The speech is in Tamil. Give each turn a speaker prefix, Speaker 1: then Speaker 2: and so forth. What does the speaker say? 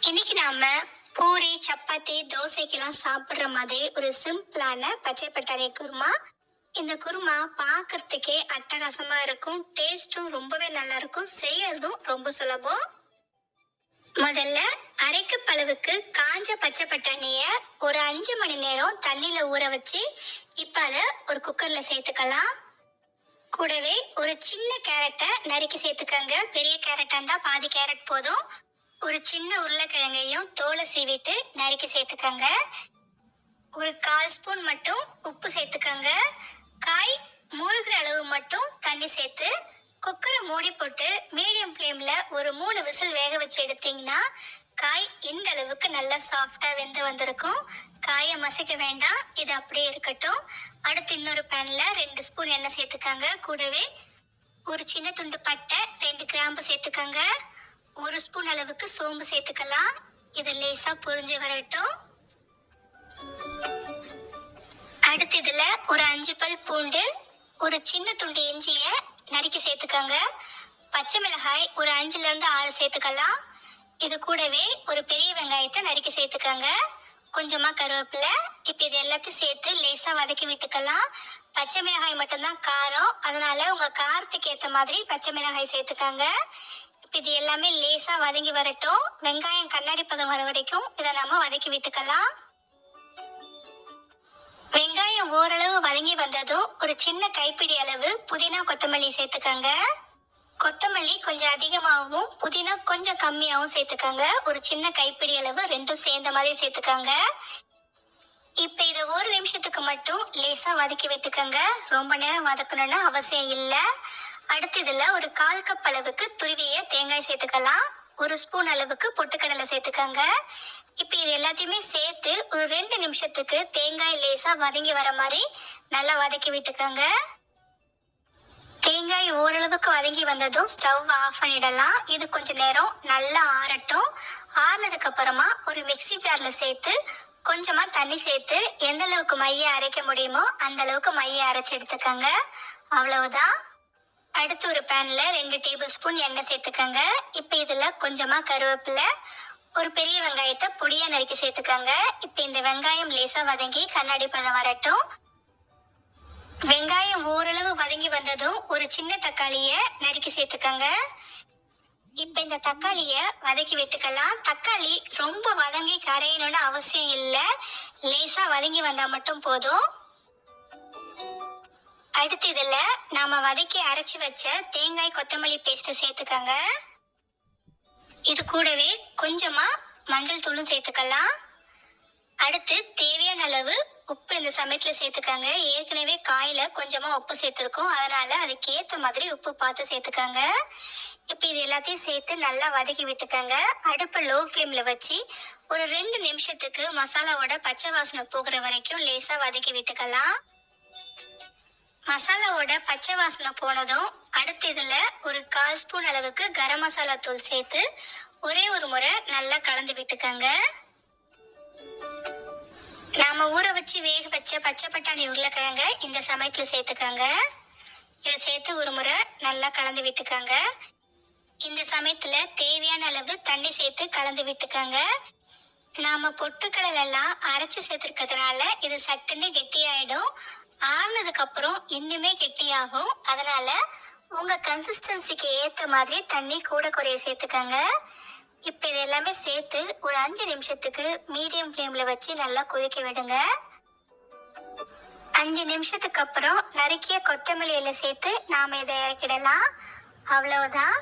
Speaker 1: இன்னைக்கு நாம பூரி சப்பாத்தி தோசைக்கெல்லாம் சாப்பிடுற மாதிரி ஒரு சிம்பிளான பச்சை பட்டாணி குருமா. இந்த குருமா பார்க்கறதுக்கே அட்டகாசமா இருக்கும். டேஸ்டும் ரொம்பவே நல்லா இருக்கும். செய்யறதும் ரொம்ப சுலபம். முதல்ல அரை கப் அளவுக்கு காஞ்ச பச்சை பட்டாணிய ஒரு அஞ்சு மணி நேரம் தண்ணியில ஊற வச்சு இப்ப அதை ஒரு குக்கர்ல சேர்த்துக்கலாம். கூடவே ஒரு சின்ன கேரட்டை நறுக்கி சேர்த்துக்கங்க. பெரிய கேரட்டா இருந்தா பாதி கேரட் போதும். ஒரு சின்ன உருளைக்கிழங்கையும் தோலை சீவிட்டு நறுக்கி சேர்த்துக்கங்க. ஒரு கால் ஸ்பூன் மட்டும் உப்பு சேர்த்துக்கங்க. காய் மூழ்கிற அளவு மட்டும் தண்ணி சேர்த்து குக்கரை மூடி போட்டு மீடியம் ஃப்ளேம்ல ஒரு மூணு விசில் வேக வச்சு எடுத்தீங்கன்னா காய் இந்த அளவுக்கு நல்லா சாஃப்டா வெந்து வந்திருக்கும். காயை மசிக்க வேண்டாம். இது அப்படியே இருக்கட்டும். அடுத்து இன்னொரு பேன்ல ரெண்டு ஸ்பூன் எண்ணெய் சேர்த்துக்கங்க. கூடவே ஒரு சின்ன துண்டு பட்டை ரெண்டு கிராம்பு சேர்த்துக்கங்க. ஒரு ஸ்பூன் அளவுக்கு சோம்பு சேர்த்துக்கலாம். இது லேசா பொரிஞ்சு வரட்டும். அடுத்து இதுல ஒரு அஞ்சு பல் பூண்டு ஒரு சின்ன துண்டு இஞ்சிய நறுக்கி சேர்த்துக்கோங்க. பச்சை மிளகாய் ஒரு அஞ்சுல இருந்து ஆறு சேர்த்துக்கலாம். இது கூடவே ஒரு பெரிய வெங்காயத்தை நறுக்கி சேர்த்துக்கங்க. கொஞ்சமா கருவேப்பிலை. இப்ப இது எல்லாத்தையும் சேர்த்து லேசா வதக்கி விட்டுக்கலாம். பச்சை மிளகாய் மட்டும்தான் காரம். அதனால உங்க காரத்துக்கு ஏத்த மாதிரி பச்சை மிளகாய் சேர்த்துக்கோங்க. இப்போ இது எல்லாமே லேசா வதங்கி வரட்டும். வெங்காயம் கண்ணாடி பதம் வர வரைக்கும் இதை நாம வதக்கி விட்டுக்கலாம். வெங்காயம் ஓரளவு வதங்கி வந்ததும் ஒரு சின்ன கைப்பிடி அளவு புதினா கொத்தமல்லி சேர்த்துக்கங்க. கொத்தமல்லி கொஞ்சம் அதிகமாகவும் புதினா கொஞ்சம் கம்மியாகவும் சேர்த்துக்கங்க. ஒரு சின்ன கைப்பிடி அளவு ரெண்டும் சேர்ந்த மாதிரி சேர்த்துக்கங்க. இப்ப இதை ஒரு நிமிஷத்துக்கு மட்டும் லேசா வதக்கி விட்டுக்கங்க. ரொம்ப நேரம் வதக்கணும்னு அவசியம் இல்லை. அடுத்து ஒரு கால் கப் அளவுக்கு துருவிய தேங்காய் சேர்த்துக்கலாம். ஒரு ஸ்பூன் அளவுக்கு பொட்டுக்கடலை சேர்த்துக்கோங்க. இப்போ இது எல்லாத்தையுமே சேர்த்து ஒரு ரெண்டு நிமிஷத்துக்கு தேங்காய் லேசா வதங்கி வர மாதிரி நல்லா வதக்கி விட்டுக்கோங்க. தேங்காய் ஓரளவுக்கு வதங்கி வந்ததும் ஸ்டவ் ஆஃப் பண்ணிடலாம். இது கொஞ்ச நேரம் நல்லா ஆறட்டும். ஆறினதுக்கு அப்புறமா ஒரு மிக்ஸி ஜார்ல சேர்த்து கொஞ்சமா தண்ணி சேர்த்து எந்த அளவுக்கு மைய அரைக்க முடியுமோ அந்த அளவுக்கு மைய அரைச்சு எடுத்துக்கோங்க. அவ்வளவுதான். அடுத்து ஒரு பேன்ல ரெண்டு டேபிள் ஸ்பூன் எண்ணெய் சேர்த்துக்கோங்க. இப்போ இதுல கொஞ்சமா கருவேப்பிலை ஒரு பெரிய வெங்காயத்தை பொடியா நறுக்கி சேர்த்துக்கோங்க. இப்போ இந்த வெங்காயம் லேசா வதங்கி கண்ணாடி பதம் வரட்டும். வெங்காயம் ஓரளவு வதங்கி வந்ததும் ஒரு சின்ன தக்காளிய நறுக்கி சேர்த்துக்கோங்க. இப்ப இந்த தக்காளிய வதக்கி விட்டுக்கலாம். தக்காளி ரொம்ப வதங்கி கரையணும்னு அவசியம் இல்லை. லேசா வதங்கி வந்தா மட்டும் போதும். அடுத்து இதுல நாம வதக்கி அரைச்சு வச்ச தேங்காய் கொத்தமல்லி பேஸ்ட் சேர்த்துக்கோங்க. இது கூடவே கொஞ்சமா மஞ்சள் தூளும் சேர்த்துக்கலாம். அடுத்து தேவையான அளவு உப்பு இந்த சமயத்துல சேர்த்துக்கங்க. ஏற்கனவே காயில கொஞ்சமா உப்பு சேர்த்துருக்கோம். அதனால அதுக்கு ஏத்த மாதிரி உப்பு பார்த்து சேர்த்துக்கங்க. இப்ப இது எல்லாத்தையும் சேர்த்து நல்லா வதக்கி விட்டுக்கங்க. அடுப்பை லோ ஃப்ளேம்ல வச்சு ஒரு ரெண்டு நிமிஷத்துக்கு மசாலாவோட பச்சை வாசனை போகிற வரைக்கும் லேசா வதக்கி விட்டுக்கலாம். மசாலாவோட பச்சை வாசனை போனதும் அடுத்த இதில் ஒரு கால் ஸ்பூன் அளவுக்கு கரம் மசாலா தூள் சேர்த்து ஒரே ஒரு முறை நல்லா கலந்து விட்டுக்கோங்க. நாம ஊற வச்சு வேக வச்ச பச்சை பட்டாணி உருளைக்கிழங்க இந்த சமயத்தில் சேர்த்துக்கோங்க. இதை சேர்த்து ஒரு முறை நல்லா கலந்து விட்டுக்கோங்க. இந்த சமயத்தில் தேவையான அளவு தண்ணி சேர்த்து கலந்து விட்டுக்கோங்க. நாம பொட்டுக்கடலை எல்லாம் அரைச்சு சேர்த்துருக்கிறதுனால இது சட்டுன்னு கெட்டியாயிடும். ஆறுனதுக்கு அப்புறம் இன்னுமே கெட்டியாகும். அதனால உங்க கன்சிஸ்டன்சிக்கு ஏத்த மாதிரி தண்ணி கூட குறைய சேர்த்துக்கங்க. இப்ப இது எல்லாமே சேர்த்து ஒரு அஞ்சு நிமிஷத்துக்கு மீடியம் ஃப்ளேம்ல வச்சு நல்லா கொதிக்க விடுங்க. அஞ்சு நிமிஷத்துக்கு அப்புறம் நறுக்கிய கொத்தமல்லி இலை சேர்த்து நாம இதை இறக்கிடலாம். அவ்வளவுதான்.